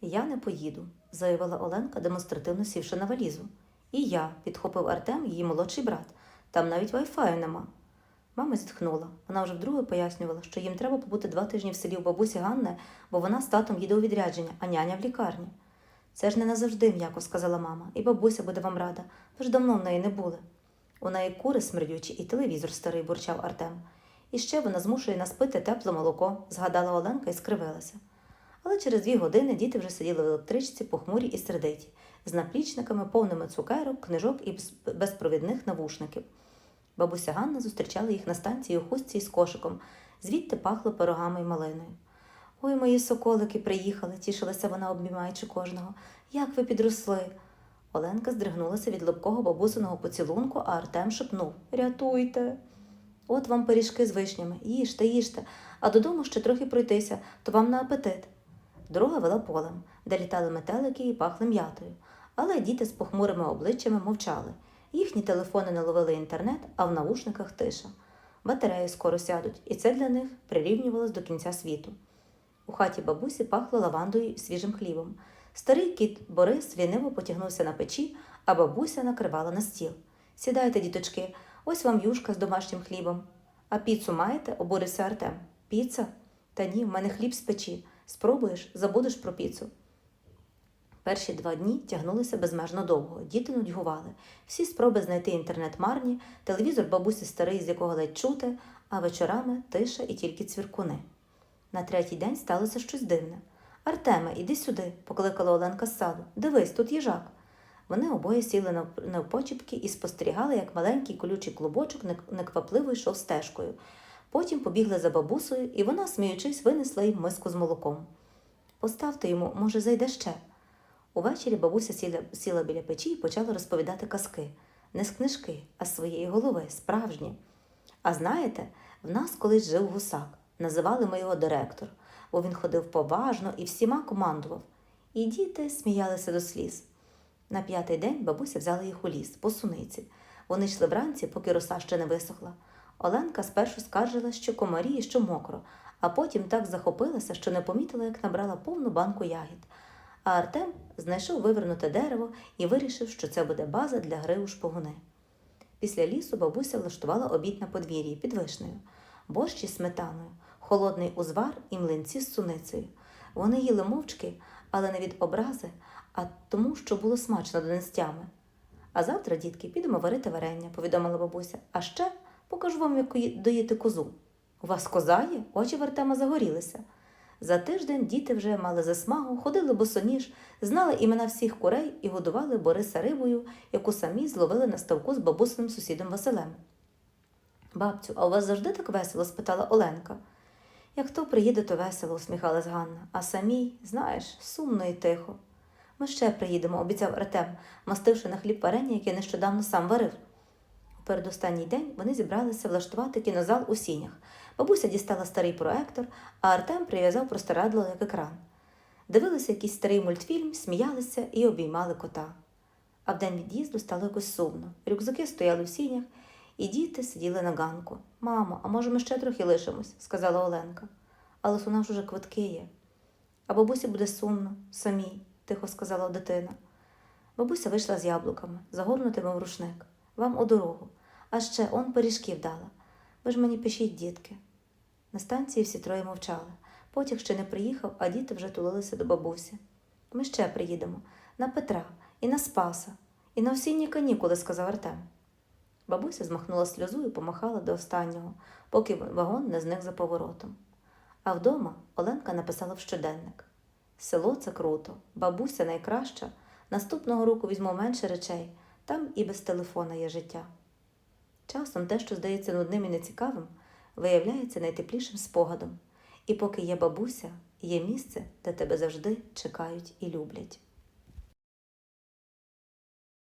Я не поїду, заявила Оленка, демонстративно сівши на валізу. І я, підхопив Артем, її молодший брат. Там навіть вайфаю нема. Мама зітхнула. Вона вже вдруге пояснювала, що їм треба побути два тижні в селі у бабусі Ганни, бо вона з татом їде у відрядження, а няня в лікарні. Це ж не назавжди, м'яко сказала мама, і бабуся буде вам рада. Ви ж давно в неї не були. У неї кури смердючі і телевізор старий, бурчав Артем. І ще вона змушує нас пити тепле молоко, згадала Оленка і скривилася. Але через дві години діти вже сиділи в електричці, похмурі і сердиті, з наплічниками, повними цукерок, книжок і безпровідних навушників. Бабуся Ганна зустрічала їх на станції у хустці із кошиком, звідти пахло пирогами й малиною. Ой, мої соколики приїхали, тішилася вона, обіймаючи кожного. Як ви підросли? Оленка здригнулася від липкого бабусиного поцілунку, а Артем шепнув Рятуйте. От вам пиріжки з вишнями, їжте, їжте, а додому ще трохи пройтися, то вам на апетит. Дорога вела полем, де літали метелики і пахли м'ятою, але діти з похмурими обличчями мовчали. Їхні телефони не ловили інтернет, а в наушниках тиша. Батареї скоро сядуть, і це для них прирівнювалось до кінця світу. У хаті бабусі пахло лавандою і свіжим хлібом. Старий кіт Борис ліниво потягнувся на печі, а бабуся накривала на стіл. Сідайте, діточки, ось вам юшка з домашнім хлібом. А піцу маєте? обурився Артем. Піца? Та ні, в мене хліб з печі. Спробуєш, забудеш про піцу. Перші два дні тягнулися безмежно довго. Діти нудьгували. Всі спроби знайти інтернет марні, телевізор бабусі старий, з якого ледь чути, а вечорами тиша і тільки цвіркуни. На третій день сталося щось дивне. Артеме, іди сюди, покликала Оленка з саду. Дивись, тут їжак. Вони обоє сіли нав- навпочіпки і спостерігали, як маленький колючий клубочок неквапливо йшов стежкою. Потім побігли за бабусею, і вона, сміючись, винесла їм миску з молоком. Поставте йому, може, зайде ще. Увечері бабуся сіла, сіла біля печі і почала розповідати казки. Не з книжки, а з своєї голови, справжні. А знаєте, в нас колись жив гусак. Називали ми його директор, бо він ходив поважно і всіма командував. І діти сміялися до сліз. На п'ятий день бабуся взяла їх у ліс, по суниці. Вони йшли вранці, поки роса ще не висохла. Оленка спершу скаржила, що комарі і що мокро, а потім так захопилася, що не помітила, як набрала повну банку ягід. А Артем знайшов вивернуте дерево і вирішив, що це буде база для гри у шпигуни. Після лісу бабуся влаштувала обід на подвір'ї під вишнею, борщ із сметаною, холодний узвар і млинці з суницею. Вони їли мовчки, але не від образи, а тому, що було смачно до нестями. А завтра, дітки, підемо варити варення, повідомила бабуся. А ще покажу вам, як доїти козу. У вас коза є? Очі в Артема загорілися. За тиждень діти вже мали засмагу, ходили босоніж, знали імена всіх курей і годували Бориса рибою, яку самі зловили на ставку з бабусиним сусідом Василем. Бабцю, а у вас завжди так весело? спитала Оленка. Як хто приїде, то весело, усміхалась Ганна, а самій, знаєш, сумно і тихо. Ми ще приїдемо, обіцяв Артем, мастивши на хліб варення, яке нещодавно сам варив. У передостанній день вони зібралися влаштувати кінозал у сінях. Бабуся дістала старий проектор, а Артем прив'язав простирадло як екран. Дивилися якийсь старий мультфільм, сміялися і обіймали кота. А в день від'їзду стало якось сумно. Рюкзаки стояли в сінях, і діти сиділи на ганку. Мамо, а може ми ще трохи лишимось, сказала Оленка. Але у нас уже квитки є. А бабусі буде сумно, самій, тихо сказала дитина. Бабуся вийшла з яблуками, загорнутими в рушник. Вам у дорогу. А ще он пиріжків дала. Ви ж мені пишіть, дітки. На станції всі троє мовчали. Потяг ще не приїхав, а діти вже тулилися до бабусі. Ми ще приїдемо на Петра і на Спаса, і на осінні канікули, сказав Артем. Бабуся змахнула сльозу і помахала до останнього, поки вагон не зник за поворотом. А вдома Оленка написала в щоденник: Село це круто, бабуся найкраща. Наступного року візьму менше речей, там і без телефона є життя. Часом те, що здається нудним і нецікавим, виявляється найтеплішим спогадом. І поки є бабуся, є місце, де тебе завжди чекають і люблять.